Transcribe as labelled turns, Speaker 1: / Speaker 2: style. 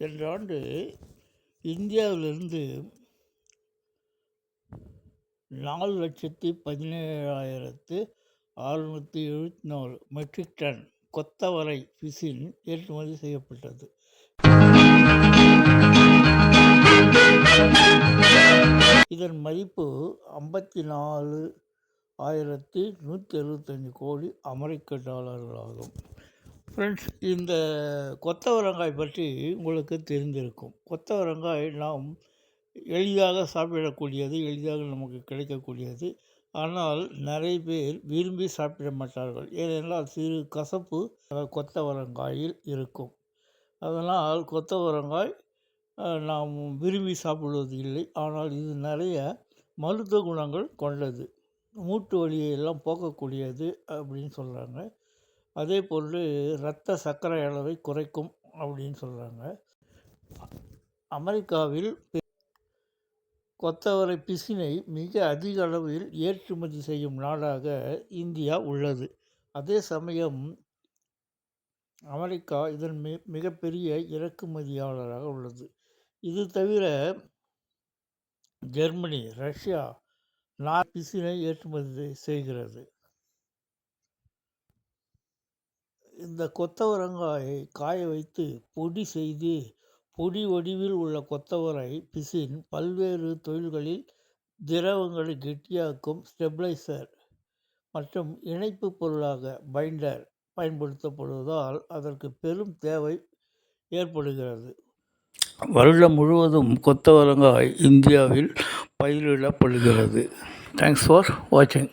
Speaker 1: சென்ற ஆண்டு இந்தியாவிலிருந்து நாலு லட்சத்தி பதினேழாயிரத்து அறுநூற்றி எழுபத்தி நாலு மெட்ரிக் டன் கொத்தவரை பிசின் ஏற்றுமதி செய்யப்பட்டது. இதன் மதிப்பு ஐம்பத்தி நாலு ஆயிரத்தி நூற்றி எழுபத்தஞ்சி கோடி அமெரிக்க டாலர்களாகும். ஃப்ரெண்ட்ஸ் இந்த கொத்தவரங்காய் பற்றி உங்களுக்கு தெரிந்திருக்கும். கொத்தவரங்காய் நாம் எளிதாக சாப்பிடக்கூடியது எளிதாக நமக்கு கிடைக்கக்கூடியது. ஆனால் நிறைய பேர் விரும்பி சாப்பிட மாட்டார்கள். ஏனென்றால் சிறு கசப்பு கொத்தவரங்காயில் இருக்கும். அதனால் கொத்தவரங்காய் நாம் விரும்பி சாப்பிடுவது இல்லை. ஆனால் இது நிறைய மருத்துவ குணங்கள் கொண்டது. மூட்டு வலியை எல்லாம் போக்கக்கூடியது அப்படின்னு சொல்கிறாங்க அதே போல் இரத்த சர்க்கரை அளவை குறைக்கும் அப்படின்னு சொல்கிறாங்க அமெரிக்காவில் கொத்தவரை பிசினை மிக அதிக அளவில் ஏற்றுமதி செய்யும் நாடாக இந்தியா உள்ளது. அதே சமயம் அமெரிக்கா இதன் மி மிகப்பெரிய இறக்குமதியாளராக உள்ளது. இது தவிர ஜெர்மனி ரஷ்யா நா பிசினை ஏற்றுமதி செய்கிறது. இந்த கொத்தவரங்காயை காய வைத்து பொடி செய்து பொடி வடிவில் உள்ள கொத்தவரை பிசின் பல்வேறு தொழில்களில் திரவங்களை கெட்டியாக்கும் ஸ்டெப்லைசர் மற்றும் இணைப்பு பொருளாக பைண்டர் பயன்படுத்தப்படுவதால் அதற்கு பெரும் தேவை ஏற்படுகிறது. வருடம் முழுவதும் கொத்தவரங்காய் இந்தியாவில் பயிரிடப்படுகிறது. தேங்க்ஸ் ஃபார் வாட்சிங்